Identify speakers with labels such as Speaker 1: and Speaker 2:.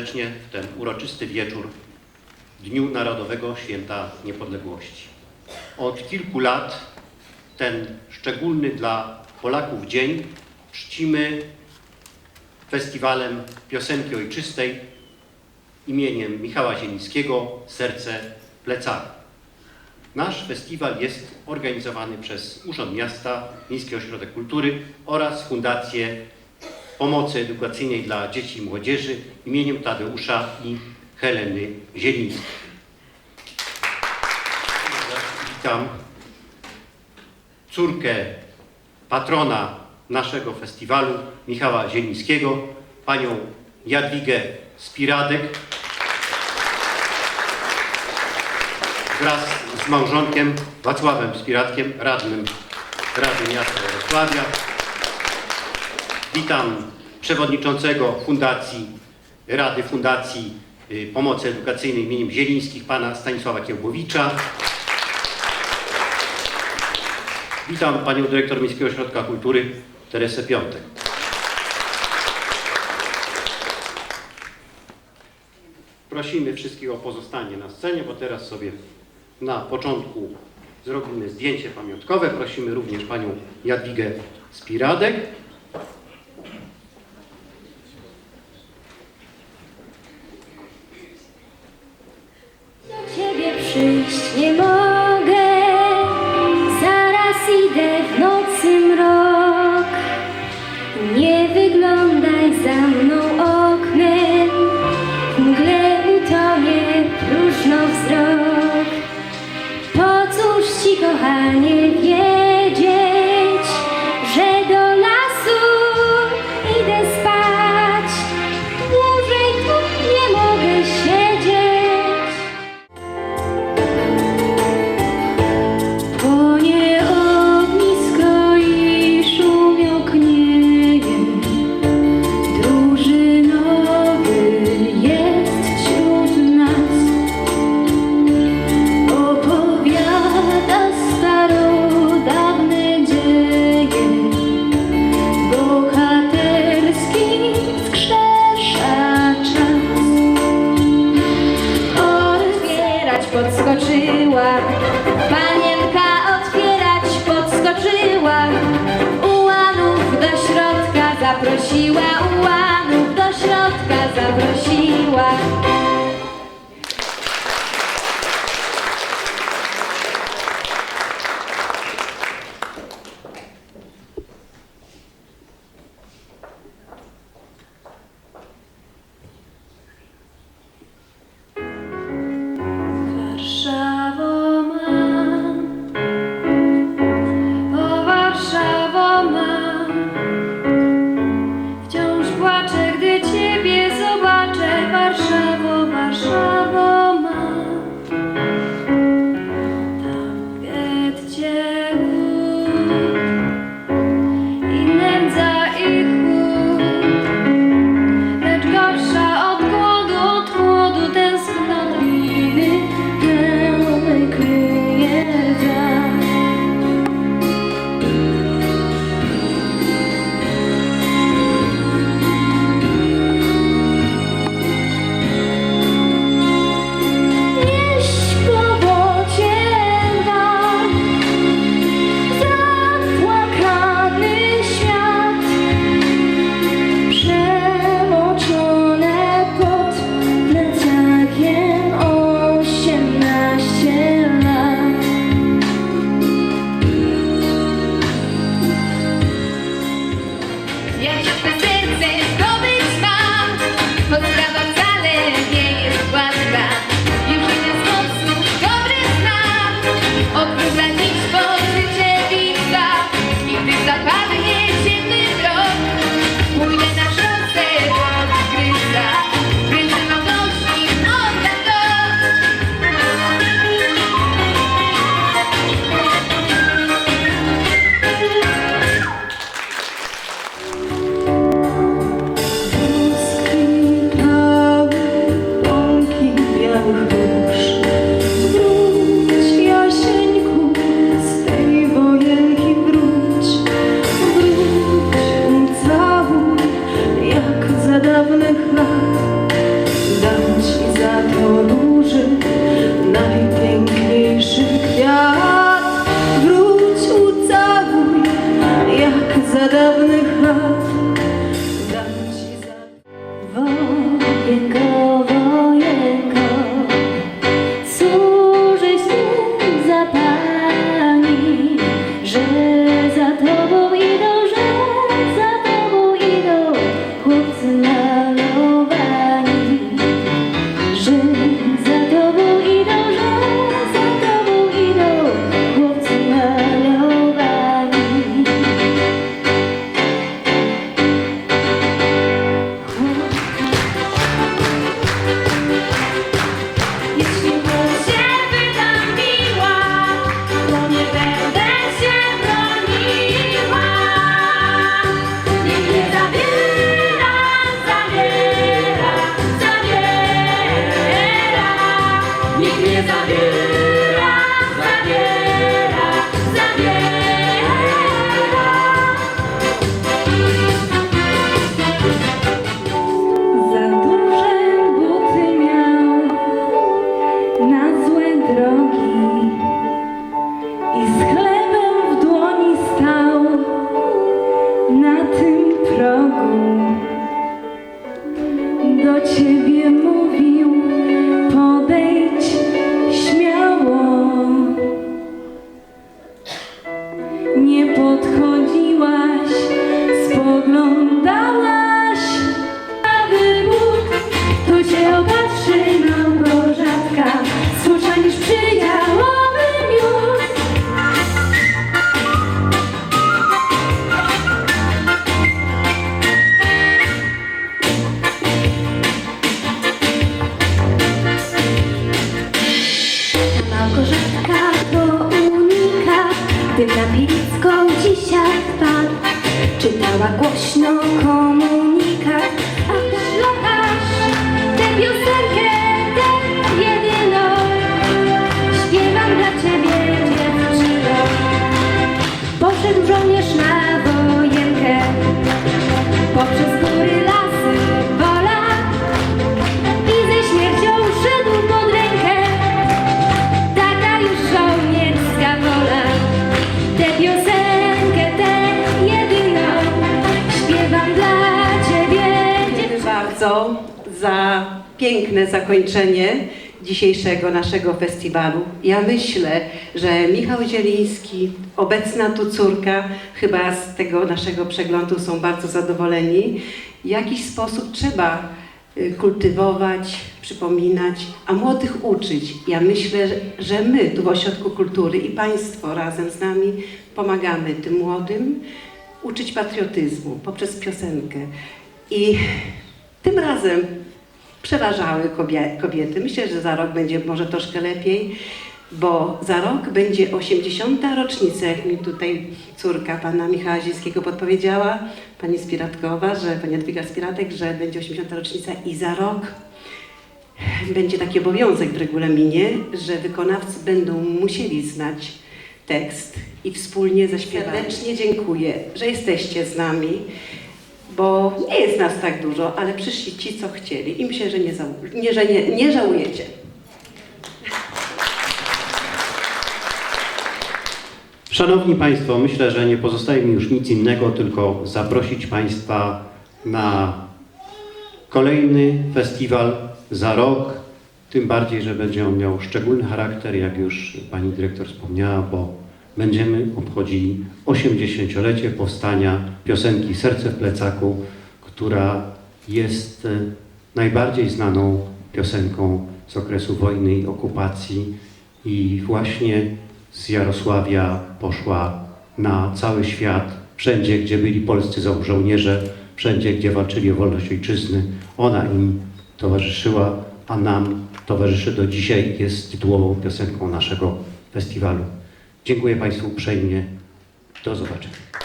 Speaker 1: serdecznie w ten uroczysty wieczór Dniu Narodowego Święta Niepodległości. Od kilku lat ten szczególny dla Polaków dzień czcimy festiwalem piosenki ojczystej imieniem Michała Zielińskiego Serce Plecaka. Nasz festiwal jest organizowany przez Urząd Miasta, Miejski Ośrodek Kultury oraz Fundację Pomocy Edukacyjnej dla Dzieci i Młodzieży imieniem Tadeusza i Heleny Zielińskiej. Witam córkę patrona naszego festiwalu, Michała Zielińskiego, panią Jadwigę Spiradek wraz z małżonkiem Wacławem Spiradkiem, radnym Rady Miasta Jarosławia. Witam przewodniczącego Fundacji, Rady Fundacji y, Pomocy Edukacyjnej imieniem Zielińskich, pana Stanisława Kiełbowicza. Witam panią dyrektor Miejskiego Ośrodka Kultury Teresę Piątek. Prosimy wszystkich o pozostanie na scenie, bo teraz sobie na początku zrobimy zdjęcie pamiątkowe. Prosimy również panią Jadwigę Spiradek.
Speaker 2: Podskoczyła, panienka otwierać podskoczyła. Ułanów do środka zaprosiła, ułanów do środka zaprosiła. podchodziła. Czytała głośno komunikat,
Speaker 3: za piękne zakończenie dzisiejszego naszego festiwalu. Ja myślę, że Michał Zieliński, obecna tu córka, chyba z tego naszego przeglądu są bardzo zadowoleni. W jakiś sposób trzeba y, kultywować, przypominać, a młodych uczyć. Ja myślę, że- że my tu w Ośrodku Kultury i Państwo razem z nami pomagamy tym młodym uczyć patriotyzmu poprzez piosenkę. I tym razem przeważały kobie- kobiety. Myślę, że za rok będzie może troszkę lepiej, bo za rok będzie 80. rocznica, jak mi tutaj córka pana Michała Zińskiego podpowiedziała, pani Spiratkowa, że pani Jadwiga Spiratek, że będzie 80. rocznica i za rok będzie taki obowiązek w regulaminie, że wykonawcy będą musieli znać tekst i wspólnie zaśpiewać. Serdecznie dziękuję, że jesteście z nami, bo nie jest nas tak dużo, ale przyszli ci, co chcieli i myślę, że nie, nie, że nie, nie żałujecie.
Speaker 1: Szanowni Państwo, myślę, że nie pozostaje mi już nic innego, tylko zaprosić Państwa na kolejny festiwal za rok. Tym bardziej, że będzie on miał szczególny charakter, jak już Pani Dyrektor wspomniała, bo będziemy obchodzili 80-lecie powstania piosenki Serce w plecaku, która jest e, najbardziej znaną piosenką z okresu wojny i okupacji i właśnie z Jarosławia poszła na cały świat, wszędzie gdzie byli polscy żo- żołnierze, wszędzie gdzie walczyli o wolność ojczyzny, ona im towarzyszyła, a nam towarzyszy do dzisiaj, jest tytułową piosenką naszego festiwalu. Dziękuję Państwu uprzejmie. Do zobaczenia.